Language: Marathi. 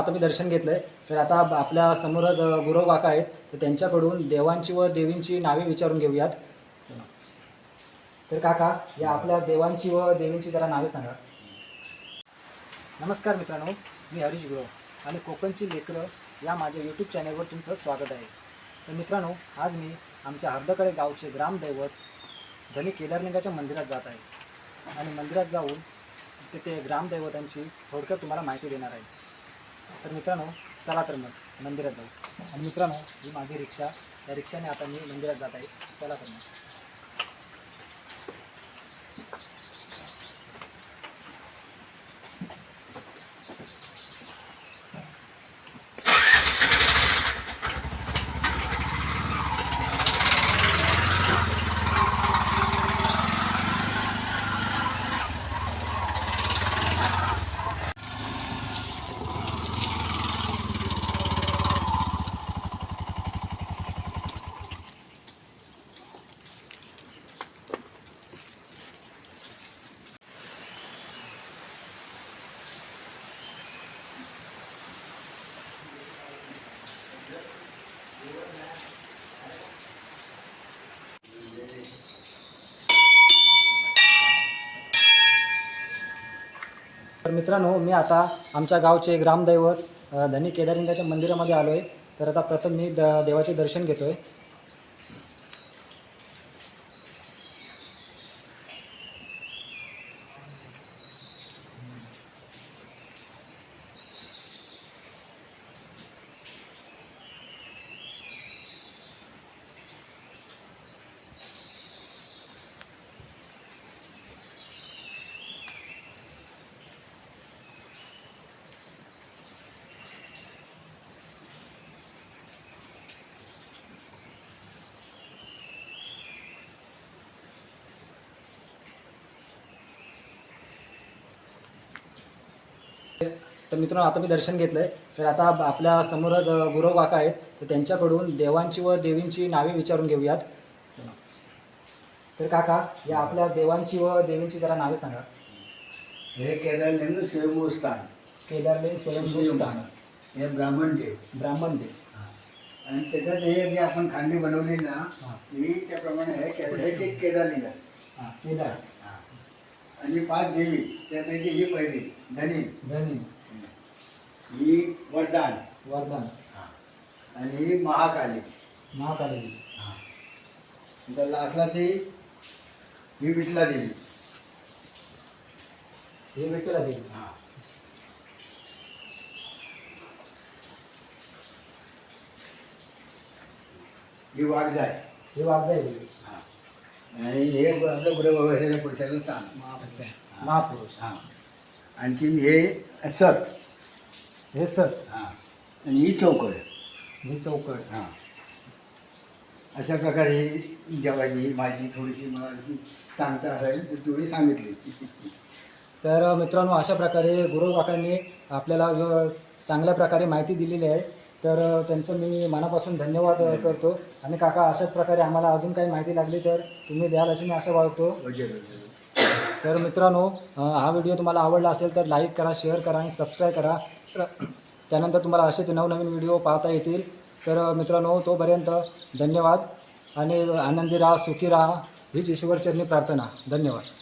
आता मी दर्शन घेतलंय. तर आता आपल्या समोरच गुरव काका आहेत तर त्यांच्याकडून देवांची व देवींची नावे विचारून घेऊयात. तर काका या आपल्या देवांची व देवींची जरा नावे सांगा. नमस्कार मित्रांनो मी हरीश गुरव आणि कोकणची लेकरं या माझ्या यूट्यूब चॅनलवर तुमचं स्वागत आहे. तर मित्रांनो आज मी आमच्या हर्दकडे गावचे ग्रामदैवत धनी केदारलिंगाच्या मंदिरात जात आहे. आणि मंदिरात जाऊन तिथे ग्रामदैवतांची थोडक्यात तुम्हाला माहिती देणार आहे. तर मित्रांनो चला तर मग मंदिरात जाऊ. आणि मित्रांनो ही माझी रिक्षा. त्या रिक्षाने आता मी मंदिरात जात आहे. चला तर मग. तर मित्रांनो मी आता आमच्या गावचे ग्रामदैवत धनी केदारलिंगाच्या मंदिरामध्ये आलो आहे तर आता प्रथम मी द देवाचे दर्शन घेतो आहे तर मित्रांनो आता मी दर्शन घेतलंय. तर आता आपल्या समोरच गुरव काका आहेत. तर त्यांच्याकडून देवांची व देवींची नावे विचारून घेऊयात. तर काका या आपल्या देवांची व देवींची जरा नावे सांगा. हे केदारलिंग स्वयंभूस्थान. केदारलिंग स्वयंभू स्थान हे ब्राह्मण देव. ब्राह्मण देव. आणि त्याच्यात हे जे आपण खांडी बनवली ना हा. ही त्याप्रमाणे हे ते केदारलिंग केदार. आणि पाच देवी त्यापैकी ही पहिली धनी. धनी. ही वरदान. वर्धन आणि ही महाकाली. महाकाली. तर लास्टला ती ही विठला देवी. हे विठ्ठला देवी. हा. ही वाघजाय हे वाघजाई देवी. हा. आणि हे आपलं गुरु बाबा हे स्थान. अच्छा. महापुरुष. हा. आणखीन हे सत. हे सत. हा. आणि ही चौकड. हे चौकड. हा. अशा प्रकारे ही जेवायची माझी थोडीशी मला सांगता असेल ती थोडी सांगितली. तर मित्रांनो अशा प्रकारे गुरु काकांनी आपल्याला चांगल्या प्रकारे माहिती दिलेली आहे. तर त्यांचं मी मनापासून धन्यवाद करतो. आणि काका अशाच प्रकारे आम्हाला अजून काही माहिती लागली तर तुम्ही द्याल अशी मी आशा बाळगतो. तर मित्रांनो हा व्हिडिओ तुम्हाला आवडला असेल तर लाईक करा शेअर करा आणि सबस्क्राईब करा. तर त्यानंतर तुम्हाला असेच नवनवीन व्हिडिओ पाहता येतील. तर मित्रांनो तोपर्यंत धन्यवाद. आणि आनंदी राहा सुखी राहा. हीच ईश्वरचरणी प्रार्थना. धन्यवाद.